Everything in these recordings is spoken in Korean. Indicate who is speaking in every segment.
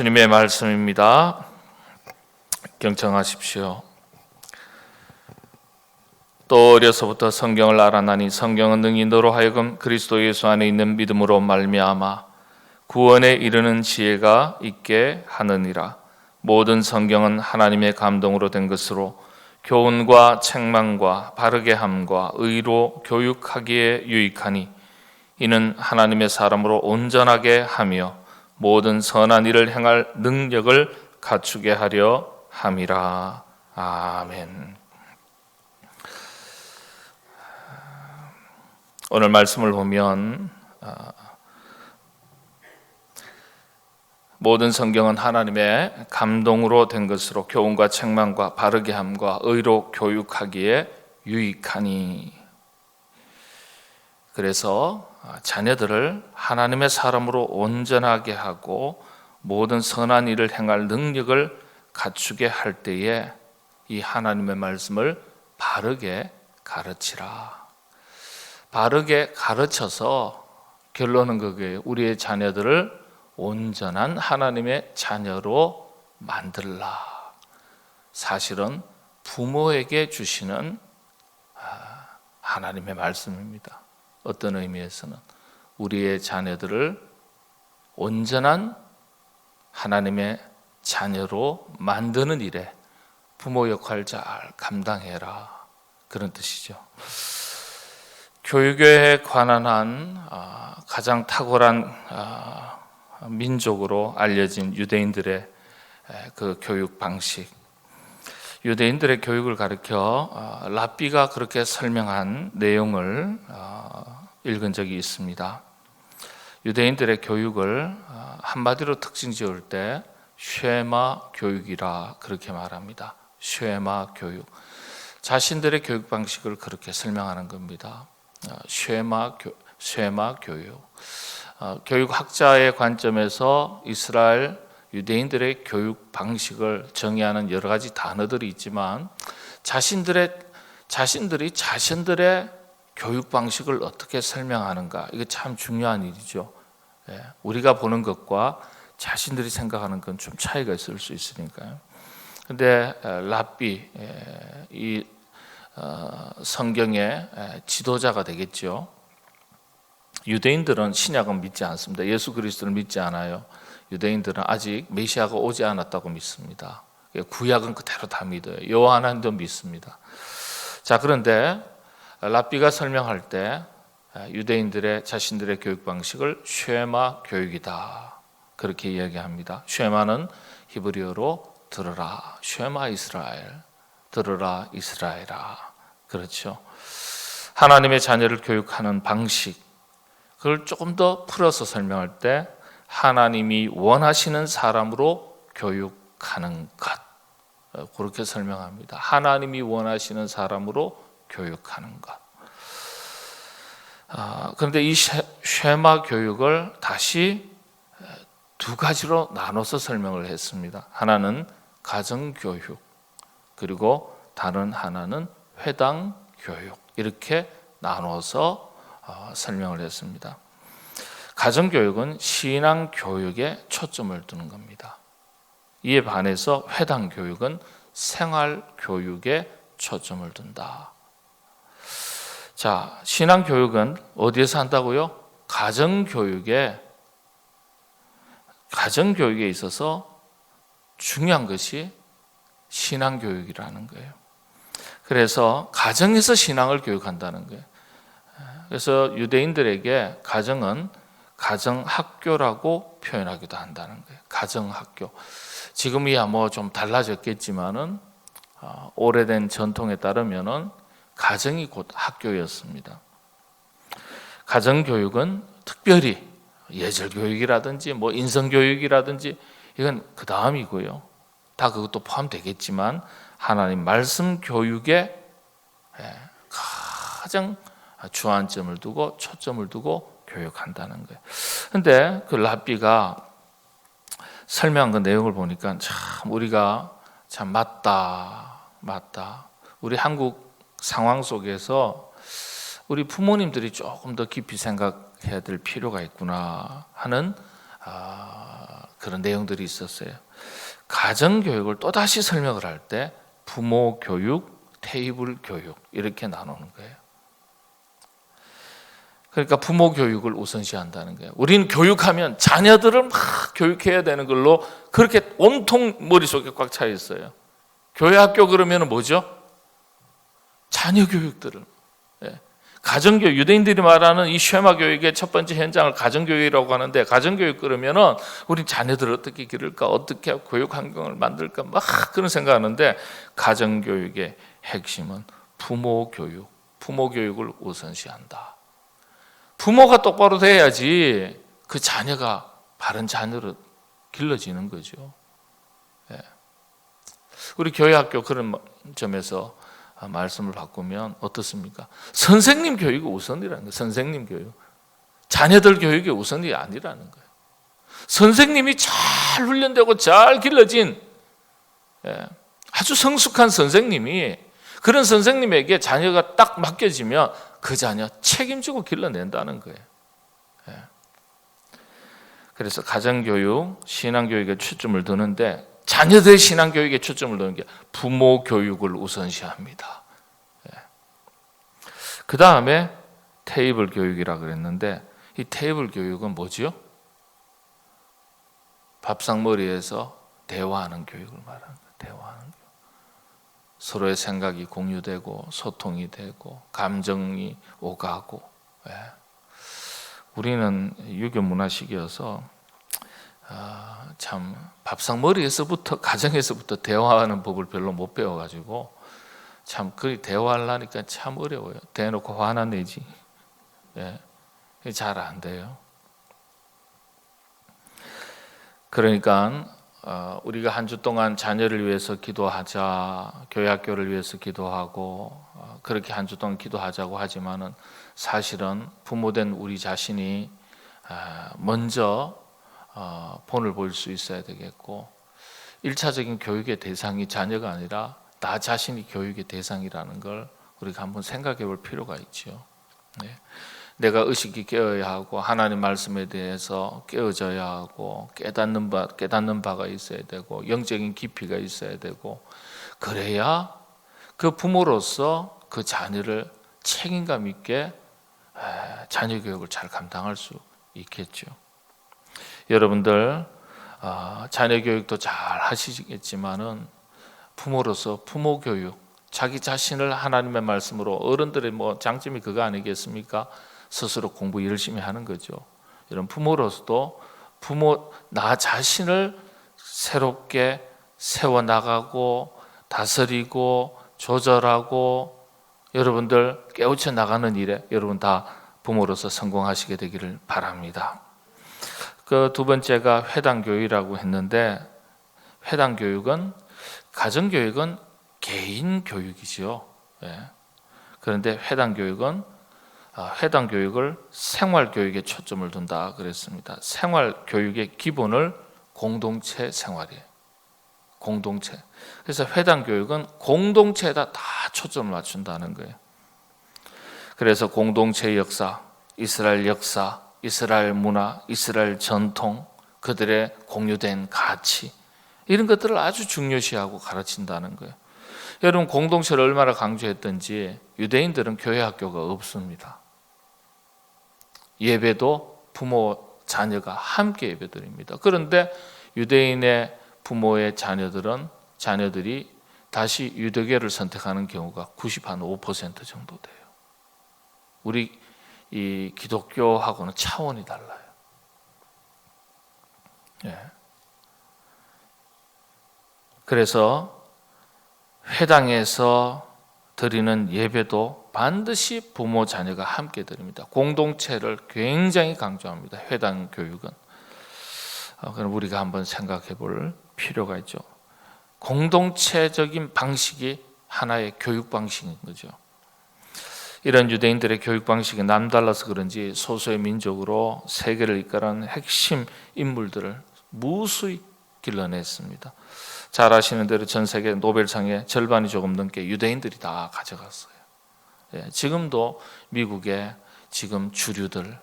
Speaker 1: 주님의 말씀입니다. 경청하십시오. 또 어려서부터 성경을 알아나니 성경은 능히 너로 하여금 그리스도 예수 안에 있는 믿음으로 말미암아 구원에 이르는 지혜가 있게 하느니라. 모든 성경은 하나님의 감동으로 된 것으로 교훈과 책망과 바르게 함과 의로 교육하기에 유익하니 이는 하나님의 사람으로 온전하게 하며 모든 선한 일을 행할 능력을 갖추게 하려 함이라. 아멘. 오늘 말씀을 보면 아, 모든 성경은 하나님의 감동으로 된 것으로 교훈과 책망과 바르게 함과 의로 교육하기에 유익하니 그래서 자녀들을 하나님의 사람으로 온전하게 하고 모든 선한 일을 행할 능력을 갖추게 할 때에 이 하나님의 말씀을 바르게 가르치라. 바르게 가르쳐서 결론은 그게 우리의 자녀들을 온전한 하나님의 자녀로 만들라. 사실은 부모에게 주시는 아, 하나님의 말씀입니다. 어떤 의미에서는 우리의 자녀들을 온전한 하나님의 자녀로 만드는 일에 부모 역할 잘 감당해라 그런 뜻이죠. 교육에 관한 한 아, 가장 탁월한 아, 민족으로 알려진 유대인들의 그 교육 방식. 유대인들의 교육을 가르켜 아, 랍비가 그렇게 설명한 내용을 읽은 적이 있습니다. 유대인들의 교육을 한마디로 특징 지을 때 쉐마 교육이라 그렇게 말합니다. 쉐마 교육. 자신들의 교육 방식을 그렇게 설명하는 겁니다. 어, 쉐마 교 쉐마 교육. 어, 교육학자의 관점에서 이스라엘 유대인들의 교육 방식을 정의하는 여러 가지 단어들이 있지만 자신들의 자신들이 자신들의 교육 방식을 어떻게 설명하는가 이게 참 중요한 일이죠. 예, 우리가 보는 것과 자신들이 생각하는 건 좀 차이가 있을 수 있으니까요. 근데 랍비 이 어, 성경의 지도자가 되겠죠. 유대인들은 신약은 믿지 않습니다. 예수 그리스도를 믿지 않아요. 유대인들은 아직 메시아가 오지 않았다고 믿습니다. 구약은 그대로 다 믿어요. 요한도 믿습니다. 자 그런데 랍비가 설명할 때 유대인들의 자신들의 교육 방식을 쉐마 교육이다. 그렇게 이야기합니다. 쉐마는 히브리어로 들으라. 쉐마 이스라엘. 들으라 이스라엘아. 그렇죠. 하나님의 자녀를 교육하는 방식. 그걸 조금 더 풀어서 설명할 때 하나님이 원하시는 사람으로 교육하는 것. 그렇게 설명합니다. 하나님이 원하시는 사람으로 교육하는 것. 아, 그런데 이 쉐마 교육을 다시 두 가지로 나눠서 설명을 했습니다. 하나는 가정 교육, 그리고 다른 하나는 회당 교육. 이렇게 나눠서 어, 설명을 했습니다. 가정 교육은 신앙 교육에 초점을 두는 겁니다. 이에 반해서 회당 교육은 생활 교육에 초점을 둔다. 자, 신앙 교육은 어디에서 한다고요? 가정 교육에 가정 교육에 있어서 중요한 것이 신앙 교육이라는 거예요. 그래서 가정에서 신앙을 교육한다는 거예요. 그래서 유대인들에게 가정은 가정 학교라고 표현하기도 한다는 거예요. 가정 학교. 지금이야 뭐 좀 달라졌겠지만은 어, 오래된 전통에 따르면은 가정이 곧 학교였습니다. 가정 교육은 특별히 예절 교육이라든지 뭐 인성 교육이라든지 이건 그 다음이고요. 다 그것도 포함되겠지만 하나님 말씀 교육에 예, 가장 주안점을 두고 초점을 두고 교육한다는 거예요. 근데 그 랍비가 설명한 그 내용을 보니까 참 우리가 참 맞다, 맞다. 우리 한국 상황 속에서 우리 부모님들이 조금 더 깊이 생각 해야 될 필요가 있구나 하는 아, 그런 내용들이 있었어요. 가정 교육을 또 다시 설명을 할 때 부모 교육, 테이블 교육 이렇게 나누는 거예요. 그러니까 부모 교육을 우선시한다는 거예요. 우리는 교육하면 자녀들을 막 교육해야 되는 걸로 그렇게 온통 머릿속에 꽉 차 있어요. 교회 학교 그러면 뭐죠? 자녀 교육들을. 예. 가정교육, 유대인들이 말하는 이 쉐마 교육의 첫 번째 현장을 가정교육이라고 하는데, 가정교육 그러면은 우리 자녀들을 어떻게 기를까, 어떻게 교육 환경을 만들까, 막 그런 생각하는데, 가정교육의 핵심은 부모 교육, 부모 교육을 우선시한다. 부모가 똑바로 돼야지 그 자녀가 바른 자녀로 길러지는 거죠. 예. 우리 교회 학교 그런 점에서 말씀을 바꾸면 어떻습니까? 선생님 교육이 우선이라는 거예요. 선생님 교육. 자녀들 교육이 우선이 아니라는 거예요. 선생님이 잘 훈련되고 잘 길러진 예, 아주 성숙한 선생님이 그런 선생님에게 자녀가 딱 맡겨지면 그 자녀 책임지고 길러낸다는 거예요. 예. 그래서 가정교육, 신앙교육에 초점을 두는데 자녀들의 신앙교육에 초점을 두는 게 부모 교육을 우선시합니다. 예. 그 다음에 테이블 교육이라 그랬는데 이 테이블 교육은 뭐지요? 밥상머리에서 대화하는 교육을 말하는 거예요. 대화하는 교육. 서로의 생각이 공유되고 소통이 되고 감정이 오가고. 예. 우리는 유교 문화식이어서 아, 참 밥상 머리에서부터 가정에서부터 대화하는 법을 별로 못 배워가지고 참 그 대화하려니까 참 어려워요. 대놓고 화나 내지. 예. 잘 안 돼요. 그러니까 어, 우리가 한 주 동안 자녀를 위해서 기도하자, 교회 학교를 위해서 기도하고 어, 그렇게 한 주 동안 기도하자고 하지만은 사실은 부모된 우리 자신이 아, 먼저 어, 본을 볼 수 있어야 되겠고 일차적인 교육의 대상이 자녀가 아니라 나 자신이 교육의 대상이라는 걸 우리가 한번 생각해 볼 필요가 있죠. 네. 내가 의식이 깨어야 하고 하나님 말씀에 대해서 깨어져야 하고 깨닫는 바 깨닫는 바가 있어야 되고 영적인 깊이가 있어야 되고 그래야 그 부모로서 그 자녀를 책임감 있게 자녀 교육을 잘 감당할 수 있겠죠. 여러분들 어, 자녀 교육도 잘 하시겠지만은 부모로서 부모 교육 자기 자신을 하나님의 말씀으로 어른들의 뭐 장점이 그거 아니겠습니까? 스스로 공부 열심히 하는 거죠. 이런 부모로서도 부모 나 자신을 새롭게 세워 나가고 다스리고 조절하고 여러분들 깨우쳐 나가는 일에 여러분 다 부모로서 성공하시게 되기를 바랍니다. 그 두 번째가 회당 교육이라고 했는데 회당 교육은 가정 교육은 개인 교육이죠. 예. 그런데 회당 교육은 아, 해당 교육을 생활 교육에 초점을 둔다 그랬습니다. 생활 교육의 기본을 공동체 생활이에요. 공동체. 그래서 회당 교육은 공동체에다 다 초점을 맞춘다는 거예요. 그래서 공동체 역사, 이스라엘 역사, 이스라엘 문화, 이스라엘 전통, 그들의 공유된 가치 이런 것들을 아주 중요시하고 가르친다는 거예요. 여러분 공동체를 얼마나 강조했던지 유대인들은 교회 학교가 없습니다. 예배도 부모 자녀가 함께 예배드립니다. 그런데 유대인의 부모의 자녀들은 자녀들이 다시 유대교를 선택하는 경우가 90한5% 정도 돼요. 우리 이 기독교하고는 차원이 달라요. 예. 그래서 회당에서 드리는 예배도 반드시 부모 자녀가 함께 드립니다. 공동체를 굉장히 강조합니다. 회당 교육은. 어, 그럼 우리가 한번 생각해 볼 필요가 있죠. 공동체적인 방식이 하나의 교육 방식인 거죠. 이런 유대인들의 교육 방식이 남달라서 그런지 소수의 민족으로 세계를 이끌어낸 핵심 인물들을 무수히 길러냈습니다. 잘 아시는 대로 전 세계 노벨상의 절반이 조금 넘게 유대인들이 다 가져갔어요. 예, 지금도 미국의 지금 주류들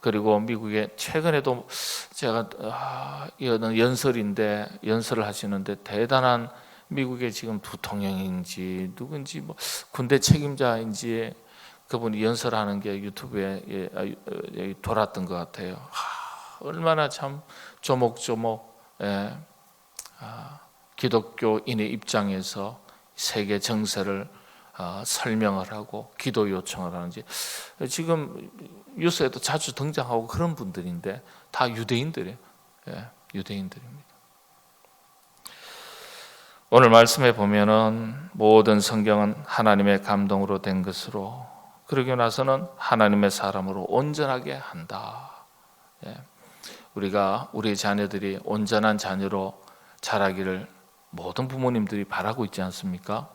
Speaker 1: 그리고 미국에 최근에도 제가 아, 이거는 연설인데 연설을 하시는데 대단한 미국의 지금 부통령인지 누군지 뭐 군대 책임자인지 그분이 연설하는 게 유튜브에 예, 아, 예, 돌았던 것 같아요. 하, 얼마나 참 조목조목 예, 아, 기독교인의 입장에서 세계 정세를 아, 설명을 하고 기도 요청을 하는지 지금 뉴스에도 자주 등장하고 그런 분들인데 다 유대인들이에요. 예, 유대인들입니다. 오늘 말씀에 보면은 모든 성경은 하나님의 감동으로 된 것으로 그러고 나서는 하나님의 사람으로 온전하게 한다. 예. 우리가 우리 자녀들이 온전한 자녀로 자라기를 모든 부모님들이 바라고 있지 않습니까?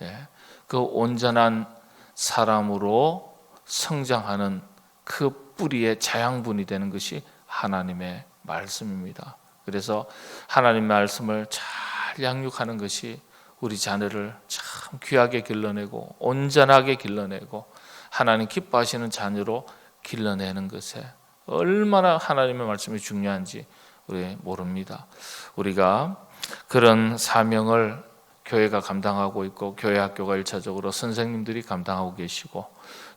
Speaker 1: 예. 그 온전한 사람으로 성장하는 그 뿌리의 자양분이 되는 것이 하나님의 말씀입니다. 그래서 하나님 말씀을 잘 양육하는 것이 우리 자녀를 참 귀하게 길러내고 온전하게 길러내고 하나님 기뻐하시는 자녀로 길러내는 것에 얼마나 하나님의 말씀이 중요한지 우리 모릅니다. 우리가 그런 사명을 교회가 감당하고 있고 교회 학교가 일차적으로 선생님들이 감당하고 계시고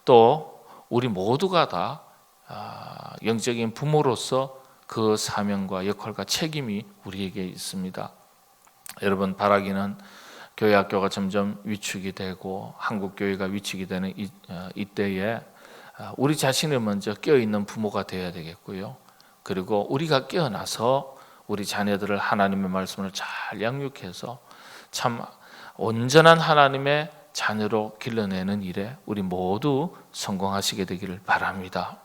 Speaker 1: 또 우리 모두가 다 아, 영적인 부모로서 그 사명과 역할과 책임이 우리에게 있습니다. 여러분 바라기는 교회 학교가 점점 위축이 되고 한국 교회가 위축이 되는 이, 어, 이때에 아, 우리 자신을 먼저 깨어 있는 부모가 되어야 되겠고요. 그리고 우리가 깨어나서 우리 자녀들을 하나님의 말씀을 잘 양육해서 참 온전한 하나님의 자녀로 길러내는 일에 우리 모두 성공하시게 되기를 바랍니다.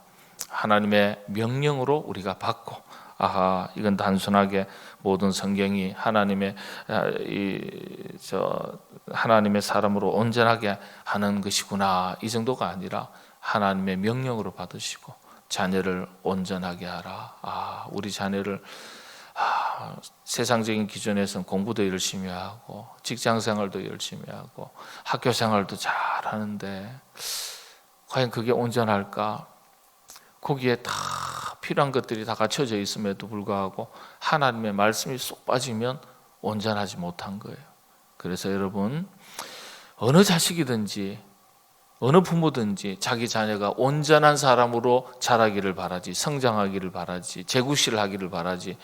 Speaker 1: 하나님의 명령으로 우리가 받고 아하 이건 단순하게 모든 성경이 하나님의 아, 이저 하나님의 사람으로 온전하게 하는 것이구나 이 정도가 아니라 하나님의 명령으로 받으시고 자녀를 온전하게 하라. 아 우리 자녀를 아, 세상적인 기준에서는 공부도 열심히 하고 직장 생활도 열심히 하고 학교 생활도 잘 하는데 과연 그게 온전할까? 거기에 다 필요한 것들이 다 갖춰져 있음에도 불구하고 하나님의 말씀이 쏙 빠지면 온전하지 못한 거예요. 그래서 여러분 어느 자식이든지 어느 부모든지 자기 자녀가 온전한 사람으로 자라기를 바라지 성장하기를 바라지 재구실을 하기를 바라지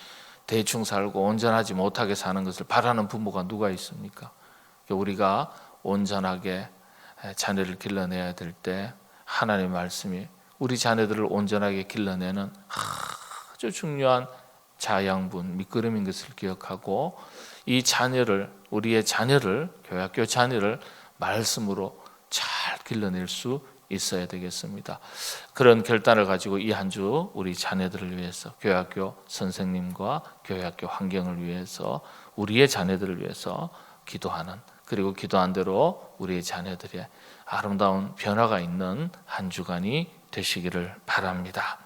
Speaker 1: 대충 살고 온전하지 못하게 사는 것을 바라는 부모가 누가 있습니까? 우리가 온전하게 자녀를 길러내야 될 때 하나님의 말씀이 우리 자녀들을 온전하게 길러내는 아주 중요한 자양분, 밑그림인 것을 기억하고 이 자녀를 우리의 자녀를 교학교 자녀를 말씀으로 잘 길러낼 수 있어야 되겠습니다. 그런 결단을 가지고 이 한 주 우리 자녀들을 위해서 교학교 선생님과 교학교 환경을 위해서 우리의 자녀들을 위해서 기도하는 그리고 기도한 대로 우리의 자녀들의 아름다운 변화가 있는 한 주간이 되시기를 바랍니다.